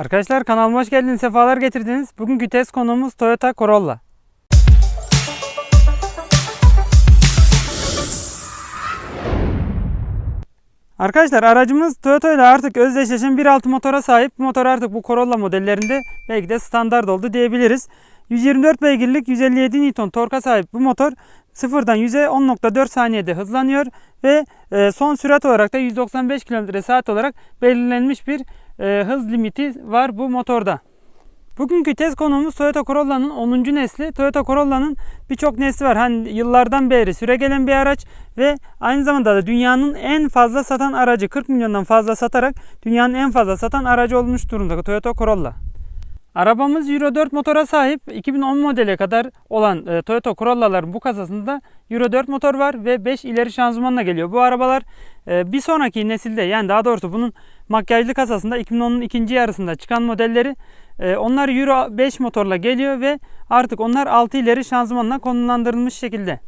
Arkadaşlar kanalıma hoş geldiniz, sefalar getirdiniz. Bugünkü test konuğumuz Toyota Corolla. Arkadaşlar aracımız Toyota ile artık özdeşleşen 1.6 motora sahip. Bu motor artık bu Corolla modellerinde belki de standart oldu diyebiliriz. 124 beygirlik 157 Newton torka sahip bu motor sıfırdan 100'e 10.4 saniyede hızlanıyor ve e, son sürat olarak da 195 km saat olarak belirlenmiş bir e, hız limiti var bu motorda. Bugünkü test konuğumuz Toyota Corolla'nın 10. nesli. Toyota Corolla'nın birçok nesli var. Hani yıllardan beri süregelen bir araç ve aynı zamanda da dünyanın en fazla satan aracı 40 milyondan fazla satarak dünyanın en fazla satan aracı olmuş durumda Toyota Corolla. Arabamız Euro 4 motora sahip. 2010 modele kadar olan e, Toyota Corolla'ların bu kasasında Euro 4 motor var ve 5 ileri şanzımanla geliyor. Bu arabalar e, bir sonraki nesilde yani daha doğrusu bunun makyajlı kasasında 2010'un ikinci yarısında çıkan modelleri e, onlar Euro 5 motorla geliyor ve artık onlar 6 ileri şanzımanla konumlandırılmış şekilde.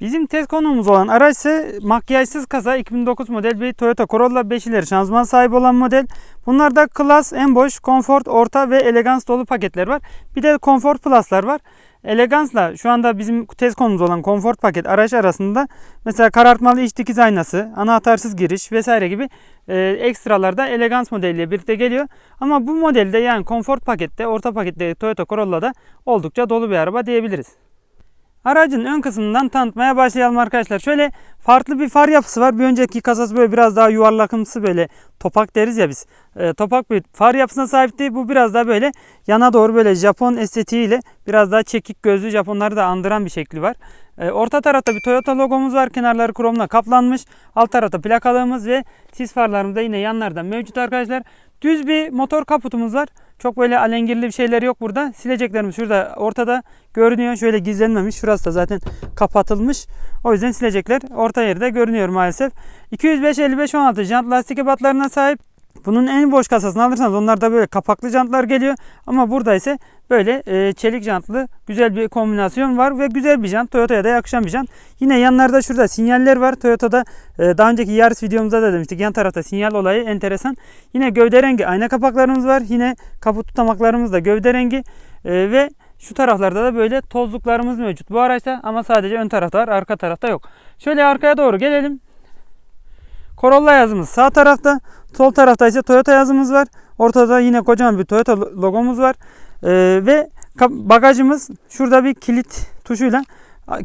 Bizim test konuğumuz olan araç ise makyajsız kasa 2009 model bir Toyota Corolla 5 ileri şanzıman sahibi olan model. Bunlarda Class, en boş, Comfort, orta ve elegans dolu paketler var. Bir de Comfort Plus'lar var. Elegans'la şu anda bizim test konumuz olan Comfort paket araç arasında mesela karartmalı iç dikiz aynası, anahtarsız giriş vesaire gibi e, ekstralarda Elegans modeliyle birlikte geliyor. Ama bu modelde yani Comfort pakette, orta pakette Toyota Corolla'da oldukça dolu bir araba diyebiliriz. Aracın ön kısmından tanıtmaya başlayalım arkadaşlar. Şöyle farklı bir far yapısı var. Bir önceki kasası böyle biraz daha yuvarlakımsı böyle topak deriz ya biz. E, topak bir far yapısına sahipti. Bu biraz daha böyle yana doğru böyle Japon estetiğiyle biraz daha çekik gözlü Japonları da andıran bir şekli var. E, orta tarafta bir Toyota logomuz var. Kenarları kromla kaplanmış. Alt tarafta plakalığımız ve sis farlarımız da yine yanlarda mevcut arkadaşlar. Düz bir motor kaputumuz var. Çok böyle alengirli bir şeyler yok burada. Sileceklerimiz şurada ortada görünüyor. Şöyle gizlenmemiş. Şurası da zaten kapatılmış. O yüzden silecekler orta yerde görünüyor maalesef. 205 55 16 jant lastik ebatlarına sahip. Bunun en boş kasasını alırsanız onlarda böyle kapaklı jantlar geliyor. Ama burada ise böyle e, çelik jantlı güzel bir kombinasyon var ve güzel bir jant. Toyota'ya da yakışan bir jant. Yine yanlarda şurada sinyaller var. Toyota'da e, daha önceki Yaris videomuzda da demiştik. Yan tarafta sinyal olayı enteresan. Yine gövde rengi ayna kapaklarımız var. Yine kaput tutamaklarımız da gövde rengi e, ve şu taraflarda da böyle tozluklarımız mevcut bu araçta ama sadece ön tarafta var arka tarafta yok. Şöyle arkaya doğru gelelim. Corolla yazımız sağ tarafta. Sol tarafta ise Toyota yazımız var. Ortada yine kocaman bir Toyota lo- logomuz var. Ee, ve bagajımız şurada bir kilit tuşuyla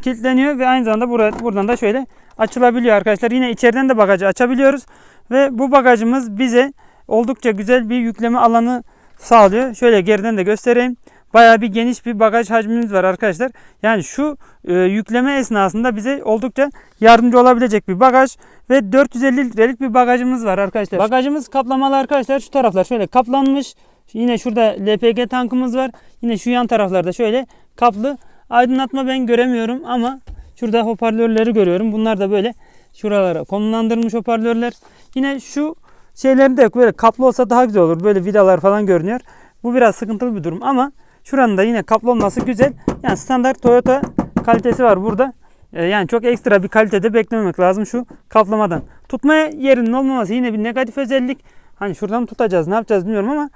kilitleniyor ve aynı zamanda burada, buradan da şöyle açılabiliyor arkadaşlar. Yine içeriden de bagajı açabiliyoruz. Ve bu bagajımız bize oldukça güzel bir yükleme alanı sağlıyor. Şöyle geriden de göstereyim. Bayağı bir geniş bir bagaj hacmimiz var arkadaşlar. Yani şu e, yükleme esnasında bize oldukça yardımcı olabilecek bir bagaj ve 450 litrelik bir bagajımız var arkadaşlar. Bagajımız kaplamalı arkadaşlar. Şu taraflar şöyle kaplanmış. Yine şurada LPG tankımız var. Yine şu yan taraflarda şöyle kaplı. Aydınlatma ben göremiyorum ama şurada hoparlörleri görüyorum. Bunlar da böyle şuralara konumlandırılmış hoparlörler. Yine şu şeyleri de böyle kaplı olsa daha güzel olur. Böyle vidalar falan görünüyor. Bu biraz sıkıntılı bir durum ama şuranın da yine kaplı olması güzel. Yani standart Toyota kalitesi var burada. Ee, Yani çok ekstra bir kalitede beklememek lazım şu kaplamadan. Tutma yerinin olmaması yine bir negatif özellik. Hani şuradan tutacağız ne yapacağız bilmiyorum ama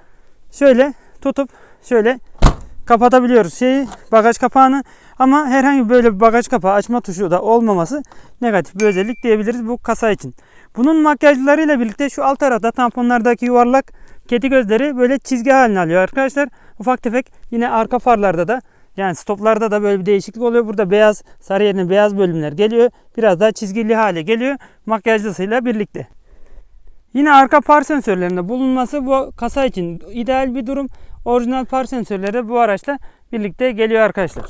şöyle tutup şöyle kapatabiliyoruz şeyi bagaj kapağını ama herhangi böyle bir bagaj kapağı açma tuşu da olmaması negatif bir özellik diyebiliriz bu kasa için. Bunun makyajlarıyla birlikte şu alt tarafta tamponlardaki yuvarlak kedi gözleri böyle çizgi haline alıyor arkadaşlar. Ufak tefek yine arka farlarda da yani stoplarda da böyle bir değişiklik oluyor. Burada beyaz sarı yerine beyaz bölümler geliyor. Biraz daha çizgili hale geliyor makyajlısıyla birlikte. Yine arka par sensörlerinde bulunması bu kasa için ideal bir durum. Orijinal par sensörleri bu araçla birlikte geliyor arkadaşlar.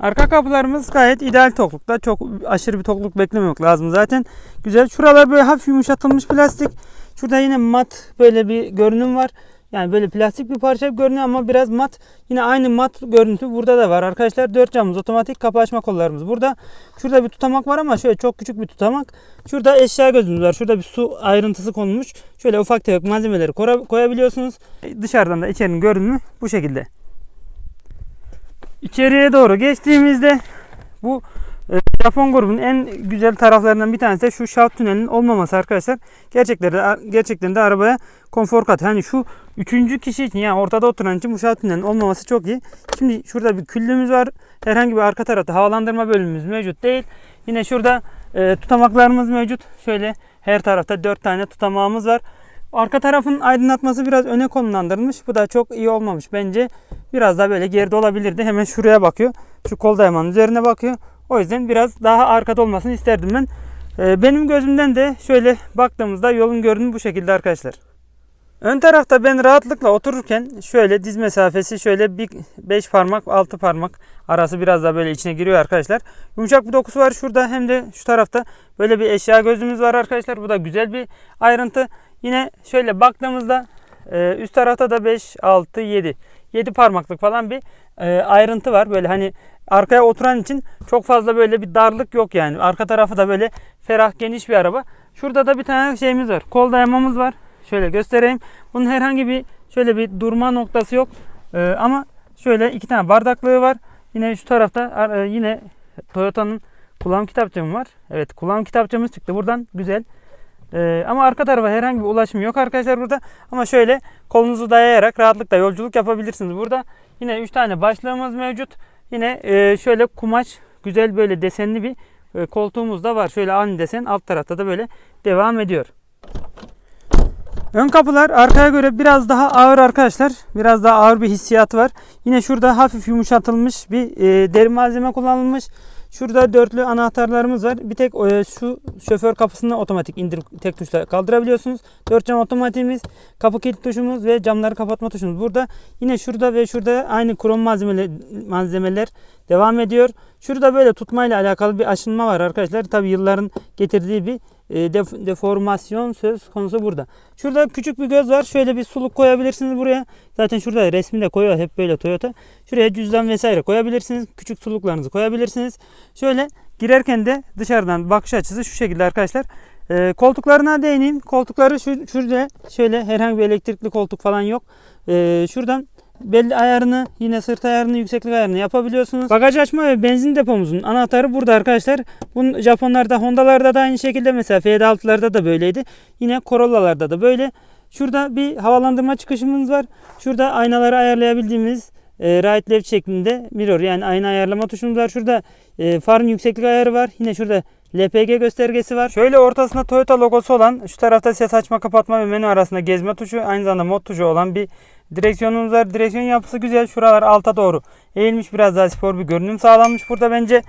Arka kapılarımız gayet ideal toklukta. Çok aşırı bir tokluk beklememek lazım zaten. Güzel. Şuralar böyle hafif yumuşatılmış plastik. Şurada yine mat böyle bir görünüm var. Yani böyle plastik bir parça görünüyor ama biraz mat. Yine aynı mat görüntü burada da var arkadaşlar. Dört camımız otomatik kapı açma kollarımız burada. Şurada bir tutamak var ama şöyle çok küçük bir tutamak. Şurada eşya gözümüz var. Şurada bir su ayrıntısı konulmuş. Şöyle ufak tefek malzemeleri koyabiliyorsunuz. Dışarıdan da içerinin görünümü bu şekilde. İçeriye doğru geçtiğimizde bu Japon grubunun en güzel taraflarından bir tanesi de şu şaft tünelinin olmaması arkadaşlar. Gerçekten de, gerçekten de arabaya konfor kat. Hani şu üçüncü kişi için yani ortada oturan için bu şaft tünelinin olmaması çok iyi. Şimdi şurada bir küllüğümüz var. Herhangi bir arka tarafta havalandırma bölümümüz mevcut değil. Yine şurada e, tutamaklarımız mevcut. Şöyle her tarafta 4 tane tutamağımız var. Arka tarafın aydınlatması biraz öne konumlandırılmış. Bu da çok iyi olmamış bence. Biraz daha böyle geride olabilirdi. Hemen şuraya bakıyor. Şu kol dayamanın üzerine bakıyor. O yüzden biraz daha arkada olmasını isterdim ben. Ee, benim gözümden de şöyle baktığımızda yolun görünümü bu şekilde arkadaşlar. Ön tarafta ben rahatlıkla otururken şöyle diz mesafesi şöyle bir 5 parmak 6 parmak arası biraz daha böyle içine giriyor arkadaşlar. Yumuşak bir dokusu var şurada hem de şu tarafta böyle bir eşya gözümüz var arkadaşlar. Bu da güzel bir ayrıntı. Yine şöyle baktığımızda e, üst tarafta da 5, 6, 7. 7 parmaklık falan bir e, ayrıntı var. Böyle hani arkaya oturan için çok fazla böyle bir darlık yok yani. Arka tarafı da böyle ferah geniş bir araba. Şurada da bir tane şeyimiz var. Kol dayamamız var. Şöyle göstereyim. Bunun herhangi bir şöyle bir durma noktası yok. E, ama şöyle iki tane bardaklığı var. Yine şu tarafta e, yine Toyota'nın kullanım kitapçığım var. Evet kullanım kitapçığımız çıktı buradan. Güzel. Ee, ama arka tarafa herhangi bir ulaşım yok arkadaşlar burada. Ama şöyle kolunuzu dayayarak rahatlıkla yolculuk yapabilirsiniz burada. Yine 3 tane başlığımız mevcut. Yine e, şöyle kumaş güzel böyle desenli bir e, koltuğumuz da var. Şöyle aynı desen alt tarafta da böyle devam ediyor. Ön kapılar arkaya göre biraz daha ağır arkadaşlar. Biraz daha ağır bir hissiyatı var. Yine şurada hafif yumuşatılmış bir e, deri malzeme kullanılmış. Şurada dörtlü anahtarlarımız var. Bir tek e, şu şoför kapısını otomatik indir tek tuşla kaldırabiliyorsunuz. Dört cam otomatiğimiz, kapı kilit tuşumuz ve camları kapatma tuşumuz burada. Yine şurada ve şurada aynı krom malzemeler, malzemeler devam ediyor. Şurada böyle tutmayla alakalı bir aşınma var arkadaşlar. Tabi yılların getirdiği bir deformasyon söz konusu burada. Şurada küçük bir göz var. Şöyle bir suluk koyabilirsiniz buraya. Zaten şurada resmi de koyuyor hep böyle Toyota. Şuraya cüzdan vesaire koyabilirsiniz. Küçük suluklarınızı koyabilirsiniz. Şöyle girerken de dışarıdan bakış açısı şu şekilde arkadaşlar. E, koltuklarına değineyim. Koltukları şu, şurada şöyle herhangi bir elektrikli koltuk falan yok. E, şuradan belli ayarını yine sırt ayarını yükseklik ayarını yapabiliyorsunuz. Bagaj açma ve benzin depomuzun anahtarı burada arkadaşlar. Bunun Japonlarda Honda'larda da aynı şekilde mesela FD6'larda da böyleydi. Yine Corolla'larda da böyle. Şurada bir havalandırma çıkışımız var. Şurada aynaları ayarlayabildiğimiz e, right left şeklinde mirror yani ayna ayarlama tuşumuz var. Şurada e, farın yükseklik ayarı var. Yine şurada LPG göstergesi var. Şöyle ortasında Toyota logosu olan şu tarafta ses açma kapatma ve menü arasında gezme tuşu aynı zamanda mod tuşu olan bir direksiyonumuz var. Direksiyon yapısı güzel. Şuralar alta doğru eğilmiş biraz daha spor bir görünüm sağlanmış burada bence.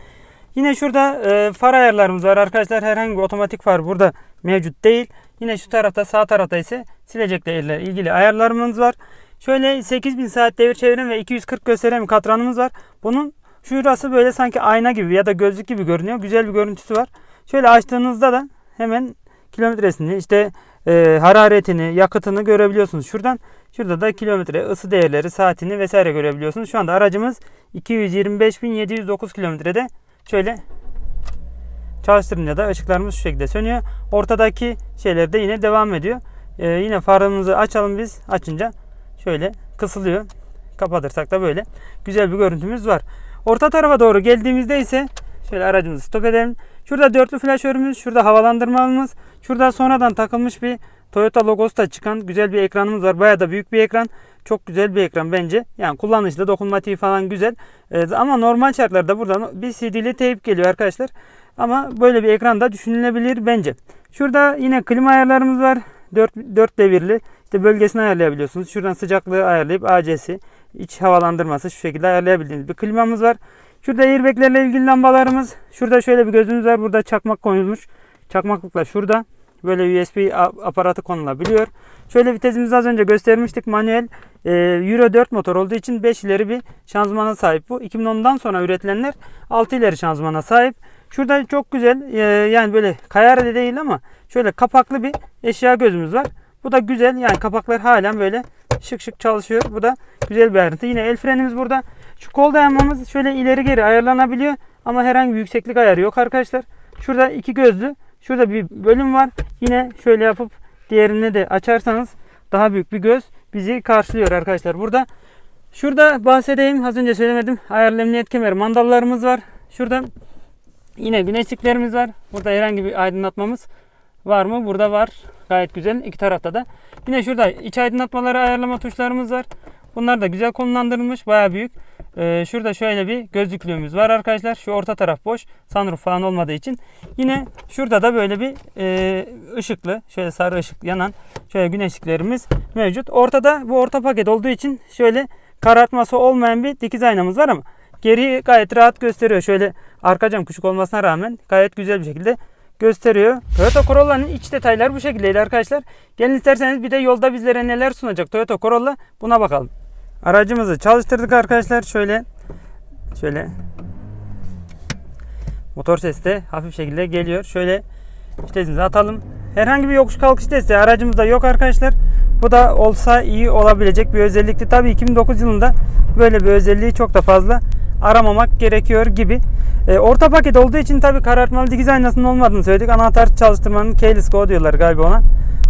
Yine şurada e, far ayarlarımız var arkadaşlar. Herhangi bir otomatik far burada mevcut değil. Yine şu tarafta sağ tarafta ise silecekle ilgili ayarlarımız var. Şöyle 8000 saat devir çeviren ve 240 gösteren bir katranımız var. Bunun şurası böyle sanki ayna gibi ya da gözlük gibi görünüyor. Güzel bir görüntüsü var. Şöyle açtığınızda da hemen kilometresini işte e, hararetini, yakıtını görebiliyorsunuz. Şuradan şurada da kilometre, ısı değerleri, saatini vesaire görebiliyorsunuz. Şu anda aracımız 225.709 kilometrede. Şöyle çalıştırınca da ışıklarımız şu şekilde sönüyor. Ortadaki şeyler de yine devam ediyor. Ee, yine farımızı açalım biz. Açınca şöyle kısılıyor. Kapatırsak da böyle güzel bir görüntümüz var. Orta tarafa doğru geldiğimizde ise şöyle aracımızı stop edelim. Şurada dörtlü flaşörümüz, şurada havalandırmamız, şurada sonradan takılmış bir Toyota logosu da çıkan güzel bir ekranımız var. Bayağı da büyük bir ekran. Çok güzel bir ekran bence. Yani kullanışlı, dokunmatiği falan güzel. Ee, ama normal şartlarda buradan bir CD'li teyp geliyor arkadaşlar. Ama böyle bir ekran da düşünülebilir bence. Şurada yine klima ayarlarımız var. 4, 4 devirli. İşte bölgesini ayarlayabiliyorsunuz. Şuradan sıcaklığı ayarlayıp AC'si, iç havalandırması şu şekilde ayarlayabildiğiniz bir klimamız var. Şurada airbaglerle ilgili lambalarımız. Şurada şöyle bir gözümüz var. Burada çakmak konulmuş. Çakmaklıkla şurada. Böyle USB aparatı konulabiliyor. Şöyle vitesimizi az önce göstermiştik. Manuel e, Euro 4 motor olduğu için 5 ileri bir şanzımana sahip bu. 2010'dan sonra üretilenler 6 ileri şanzımana sahip. Şurada çok güzel e, yani böyle kayar da değil ama şöyle kapaklı bir eşya gözümüz var. Bu da güzel yani kapaklar halen böyle şık şık çalışıyor. Bu da güzel bir ayrıntı. Yine el frenimiz burada. Şu kol dayamamız şöyle ileri geri ayarlanabiliyor ama herhangi bir yükseklik ayarı yok arkadaşlar. Şurada iki gözlü. Şurada bir bölüm var. Yine şöyle yapıp diğerini de açarsanız daha büyük bir göz bizi karşılıyor arkadaşlar. Burada şurada bahsedeyim. Az önce söylemedim. Ayarlı emniyet kemeri mandallarımız var. Şurada Yine güneşliklerimiz var. Burada herhangi bir aydınlatmamız var mı? Burada var. Gayet güzel. İki tarafta da. Yine şurada iç aydınlatmaları ayarlama tuşlarımız var. Bunlar da güzel konumlandırılmış. Baya büyük. Ee, şurada şöyle bir gözlüklüğümüz var arkadaşlar. Şu orta taraf boş. Sunroof falan olmadığı için. Yine şurada da böyle bir e, ışıklı, şöyle sarı ışık yanan şöyle güneşliklerimiz mevcut. Ortada bu orta paket olduğu için şöyle karartması olmayan bir dikiz aynamız var ama geriyi gayet rahat gösteriyor. Şöyle arka cam küçük olmasına rağmen gayet güzel bir şekilde gösteriyor. Toyota Corolla'nın iç detayları bu şekildeydi arkadaşlar. Gelin isterseniz bir de yolda bizlere neler sunacak Toyota Corolla buna bakalım. Aracımızı çalıştırdık arkadaşlar. Şöyle şöyle motor sesi de hafif şekilde geliyor. Şöyle vitesimizi atalım. Herhangi bir yokuş kalkış desteği aracımızda yok arkadaşlar. Bu da olsa iyi olabilecek bir özellikti. Tabii 2009 yılında böyle bir özelliği çok da fazla aramamak gerekiyor gibi. E, orta paket olduğu için tabii karartmalı dikiz aynasının olmadığını söyledik. Anahtar çalıştırmanın keyless go diyorlar galiba ona.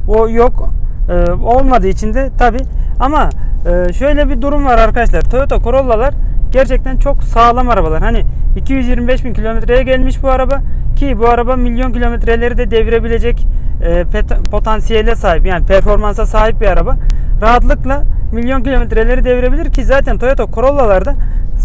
O yok. E, olmadığı için de tabii. Ama e, şöyle bir durum var arkadaşlar. Toyota Corolla'lar gerçekten çok sağlam arabalar. Hani 225 bin kilometreye gelmiş bu araba ki bu araba milyon kilometreleri de devirebilecek e, potansiyele sahip yani performansa sahip bir araba. Rahatlıkla milyon kilometreleri devirebilir ki zaten Toyota Corolla'larda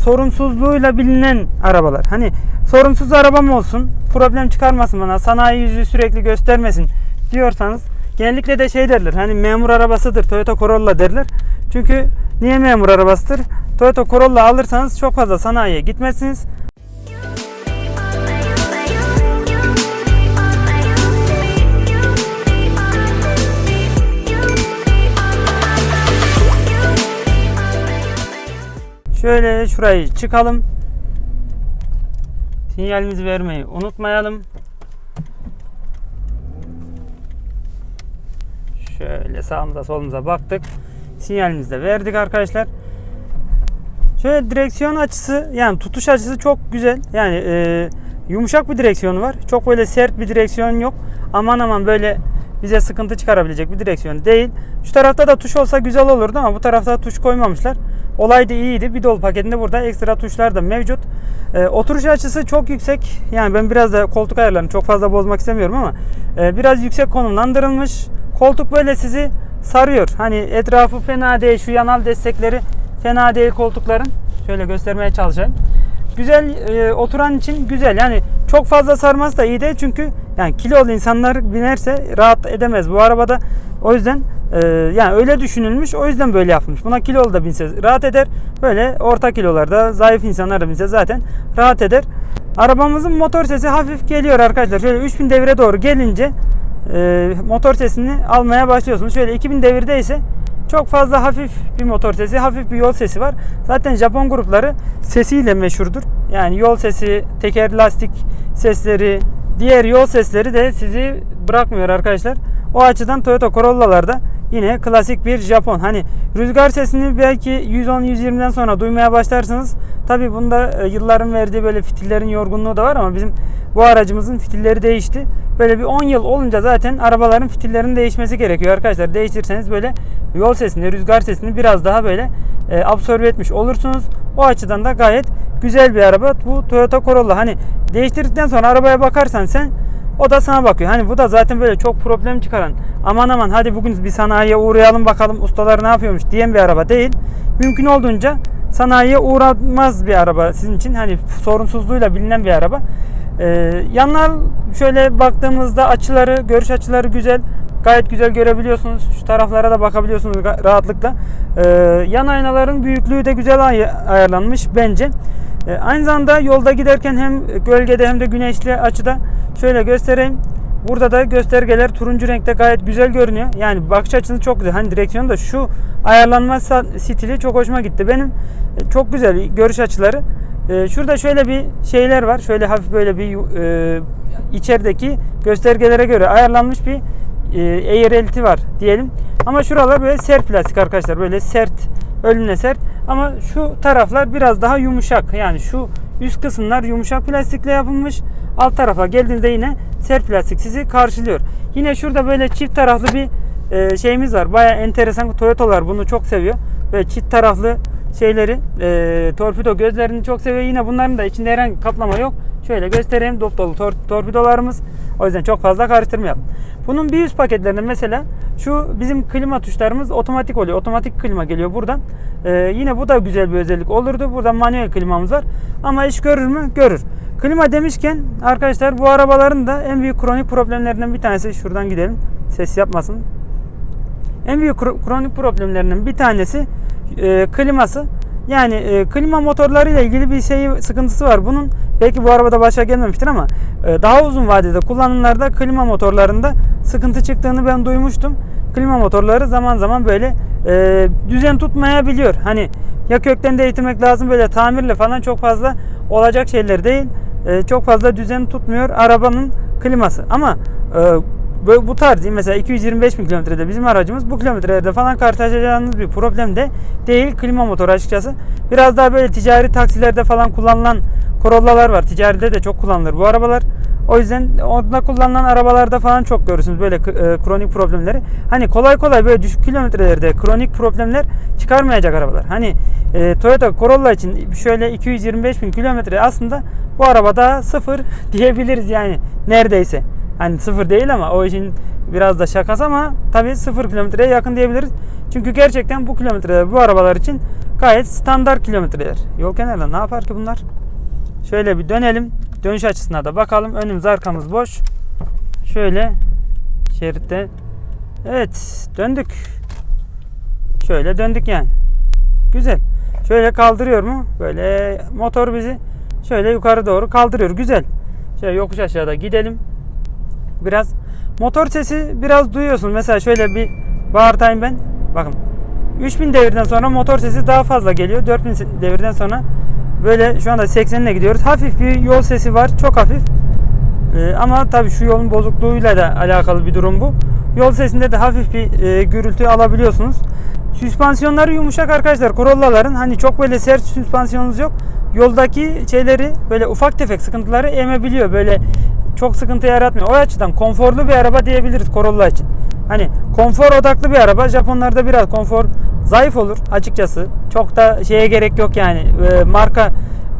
sorunsuzluğuyla bilinen arabalar. Hani sorunsuz arabam olsun, problem çıkarmasın bana, sanayi yüzü sürekli göstermesin diyorsanız genellikle de şey derler. Hani memur arabasıdır Toyota Corolla derler. Çünkü niye memur arabasıdır? Toyota Corolla alırsanız çok fazla sanayiye gitmezsiniz. Şöyle şurayı çıkalım. Sinyalimizi vermeyi unutmayalım. Şöyle sağımıza solumuza baktık. Sinyalimizi de verdik arkadaşlar. Şöyle direksiyon açısı yani tutuş açısı çok güzel. Yani e, yumuşak bir direksiyonu var. Çok böyle sert bir direksiyon yok. Aman aman böyle bize sıkıntı çıkarabilecek bir direksiyon değil. Şu tarafta da tuş olsa güzel olurdu ama bu tarafta tuş koymamışlar. Olay da iyiydi. Bir dolu paketinde burada ekstra tuşlar da mevcut. E, oturuş açısı çok yüksek. Yani ben biraz da koltuk ayarlarını çok fazla bozmak istemiyorum ama e, biraz yüksek konumlandırılmış. Koltuk böyle sizi sarıyor. Hani etrafı fena değil. Şu yanal destekleri fena değil koltukların. Şöyle göstermeye çalışayım. Güzel e, oturan için güzel. Yani çok fazla sarması da iyi değil çünkü yani kilolu insanlar binerse rahat edemez bu arabada. O yüzden e, yani öyle düşünülmüş. O yüzden böyle yapılmış. Buna kilolu da binse rahat eder. Böyle orta kilolarda zayıf insanlar da binse zaten rahat eder. Arabamızın motor sesi hafif geliyor arkadaşlar. Şöyle 3000 devire doğru gelince e, motor sesini almaya başlıyorsunuz. Şöyle 2000 devirde ise çok fazla hafif bir motor sesi, hafif bir yol sesi var. Zaten Japon grupları sesiyle meşhurdur. Yani yol sesi, teker lastik sesleri, diğer yol sesleri de sizi bırakmıyor arkadaşlar. O açıdan Toyota Corolla'larda yine klasik bir Japon. Hani rüzgar sesini belki 110-120'den sonra duymaya başlarsınız. Tabi bunda e, yılların verdiği böyle fitillerin yorgunluğu da var ama bizim bu aracımızın fitilleri değişti. Böyle bir 10 yıl olunca zaten arabaların fitillerinin değişmesi gerekiyor arkadaşlar. Değiştirseniz böyle yol sesini, rüzgar sesini biraz daha böyle e, absorbe etmiş olursunuz. O açıdan da gayet güzel bir araba. Bu Toyota Corolla. Hani değiştirdikten sonra arabaya bakarsan sen o da sana bakıyor. Hani bu da zaten böyle çok problem çıkaran aman aman hadi bugün bir sanayiye uğrayalım bakalım ustalar ne yapıyormuş diyen bir araba değil. Mümkün olduğunca sanayiye uğramaz bir araba sizin için. Hani sorunsuzluğuyla bilinen bir araba. Ee, yanlar şöyle baktığımızda açıları, görüş açıları güzel. Gayet güzel görebiliyorsunuz. Şu taraflara da bakabiliyorsunuz rahatlıkla. Ee, yan aynaların büyüklüğü de güzel ay- ayarlanmış bence. Ee, aynı zamanda yolda giderken hem gölgede hem de güneşli açıda şöyle göstereyim. Burada da göstergeler turuncu renkte gayet güzel görünüyor. Yani bakış açınız çok güzel. Hani direksiyon da şu ayarlanma stili çok hoşuma gitti. Benim e, çok güzel görüş açıları. Ee, şurada şöyle bir şeyler var. Şöyle hafif böyle bir e, içerideki göstergelere göre ayarlanmış bir e, eğrelti var diyelim. Ama şuralar böyle sert plastik arkadaşlar. Böyle sert, ölümle sert. Ama şu taraflar biraz daha yumuşak. Yani şu üst kısımlar yumuşak plastikle yapılmış. Alt tarafa geldiğinizde yine sert plastik sizi karşılıyor. Yine şurada böyle çift taraflı bir e, şeyimiz var. Baya enteresan Toyota'lar bunu çok seviyor. Böyle çift taraflı şeyleri e, torpido gözlerini çok seviyor. Yine bunların da içinde herhangi kaplama yok. Şöyle göstereyim dop dolu tor- torpidolarımız. O yüzden çok fazla karıştırmayalım. Bunun bir üst paketlerinde mesela şu bizim klima tuşlarımız otomatik oluyor. Otomatik klima geliyor buradan. E, yine bu da güzel bir özellik olurdu. Burada manuel klimamız var. Ama iş görür mü? Görür. Klima demişken arkadaşlar bu arabaların da en büyük kronik problemlerinden bir tanesi şuradan gidelim. Ses yapmasın. En büyük kro- kronik problemlerinden bir tanesi e, kliması. Yani e, klima motorlarıyla ilgili bir şey sıkıntısı var. Bunun belki bu arabada başa gelmemiştir ama e, daha uzun vadede kullanımlarda klima motorlarında sıkıntı çıktığını ben duymuştum. Klima motorları zaman zaman böyle e, düzen tutmayabiliyor. Hani ya kökten değiştirmek lazım böyle tamirle falan çok fazla olacak şeyler değil. E, çok fazla düzen tutmuyor arabanın kliması. Ama e, bu, bu tarz mesela 225 bin kilometrede bizim aracımız bu kilometrelerde falan karşılaşacağınız bir problem de değil klima motoru açıkçası. Biraz daha böyle ticari taksilerde falan kullanılan Corolla'lar var. Ticaride de çok kullanılır bu arabalar. O yüzden onda kullanılan arabalarda falan çok görürsünüz böyle e, kronik problemleri. Hani kolay kolay böyle düşük kilometrelerde kronik problemler çıkarmayacak arabalar. Hani e, Toyota Corolla için şöyle 225 bin kilometre aslında bu arabada sıfır diyebiliriz yani neredeyse. Hani sıfır değil ama o işin biraz da şakası ama tabii sıfır kilometreye yakın diyebiliriz. Çünkü gerçekten bu kilometreler bu arabalar için gayet standart kilometreler. Yol kenarında ne yapar ki bunlar? Şöyle bir dönelim. Dönüş açısına da bakalım. Önümüz arkamız boş. Şöyle şeritte. Evet döndük. Şöyle döndük yani. Güzel. Şöyle kaldırıyor mu? Böyle motor bizi şöyle yukarı doğru kaldırıyor. Güzel. Şöyle yokuş aşağıda gidelim. Biraz motor sesi biraz duyuyorsun. Mesela şöyle bir bağırtayım ben. Bakın. 3000 devirden sonra motor sesi daha fazla geliyor. 4000 devirden sonra böyle şu anda 80 ile gidiyoruz. Hafif bir yol sesi var. Çok hafif. Ee, ama tabii şu yolun bozukluğuyla da alakalı bir durum bu. Yol sesinde de hafif bir e, gürültü alabiliyorsunuz. Süspansiyonları yumuşak arkadaşlar. Corolla'ların hani çok böyle sert süspansiyonunuz yok. Yoldaki şeyleri böyle ufak tefek sıkıntıları emebiliyor. Böyle çok sıkıntı yaratmıyor. O açıdan konforlu bir araba diyebiliriz Corolla için. Hani konfor odaklı bir araba. Japonlarda biraz konfor zayıf olur açıkçası. Çok da şeye gerek yok yani. E, marka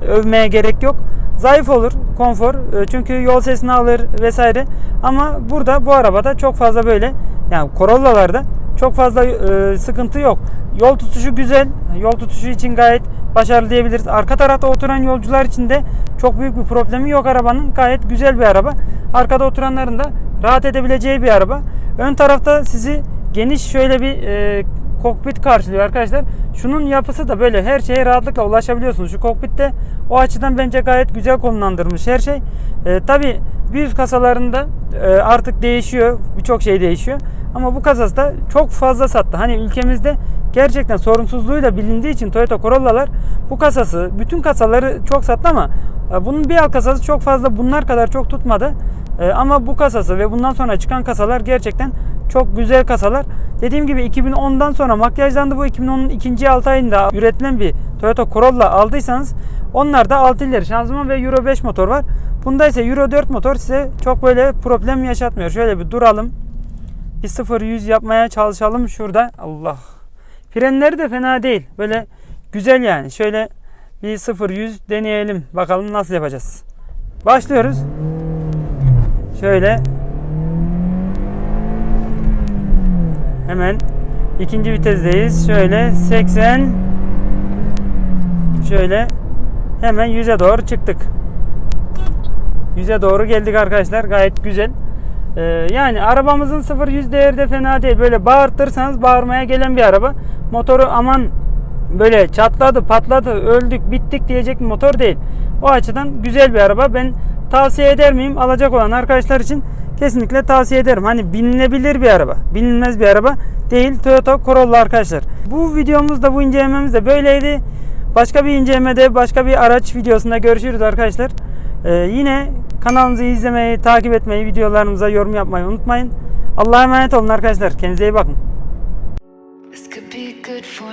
övmeye gerek yok. Zayıf olur konfor E, çünkü yol sesini alır vesaire. Ama burada bu arabada çok fazla böyle yani Corolla'larda çok fazla e, sıkıntı yok. Yol tutuşu güzel. Yol tutuşu için gayet başarılı diyebiliriz. Arka tarafta oturan yolcular için de çok büyük bir problemi yok arabanın. Gayet güzel bir araba. Arkada oturanların da rahat edebileceği bir araba. Ön tarafta sizi geniş şöyle bir e, kokpit karşılıyor arkadaşlar. Şunun yapısı da böyle her şeye rahatlıkla ulaşabiliyorsunuz. Şu kokpitte o açıdan bence gayet güzel konumlandırılmış her şey. E, Tabi bir üst kasalarında e, artık değişiyor. Birçok şey değişiyor. Ama bu kasası da çok fazla sattı. Hani ülkemizde gerçekten sorunsuzluğuyla bilindiği için Toyota Corolla'lar bu kasası, bütün kasaları çok sattı ama e, bunun bir alt kasası çok fazla bunlar kadar çok tutmadı. E, Ama bu kasası ve bundan sonra çıkan kasalar gerçekten çok güzel kasalar. Dediğim gibi 2010'dan sonra makyajlandı bu 2010'un ikinci 6 ayında üretilen bir Toyota Corolla aldıysanız onlarda 6 ileri şanzıman ve Euro 5 motor var. Bunda ise Euro 4 motor size çok böyle problem yaşatmıyor. Şöyle bir duralım. Bir 0-100 yapmaya çalışalım şurada. Allah. Frenleri de fena değil. Böyle güzel yani. Şöyle bir 0-100 deneyelim. Bakalım nasıl yapacağız. Başlıyoruz. Şöyle Hemen ikinci vitesdeyiz. Şöyle 80 şöyle hemen 100'e doğru çıktık. 100'e doğru geldik arkadaşlar. Gayet güzel. Ee, yani arabamızın 0-100 değeri de fena değil. Böyle bağırtırsanız bağırmaya gelen bir araba. Motoru aman böyle çatladı, patladı, öldük, bittik diyecek bir motor değil. O açıdan güzel bir araba. Ben tavsiye eder miyim? Alacak olan arkadaşlar için kesinlikle tavsiye ederim. Hani binilebilir bir araba. Binilmez bir araba değil. Toyota Corolla arkadaşlar. Bu videomuzda bu incelememiz de böyleydi. Başka bir incelemede, başka bir araç videosunda görüşürüz arkadaşlar. Ee, yine kanalımızı izlemeyi, takip etmeyi, videolarımıza yorum yapmayı unutmayın. Allah'a emanet olun arkadaşlar. Kendinize iyi bakın. This could be good for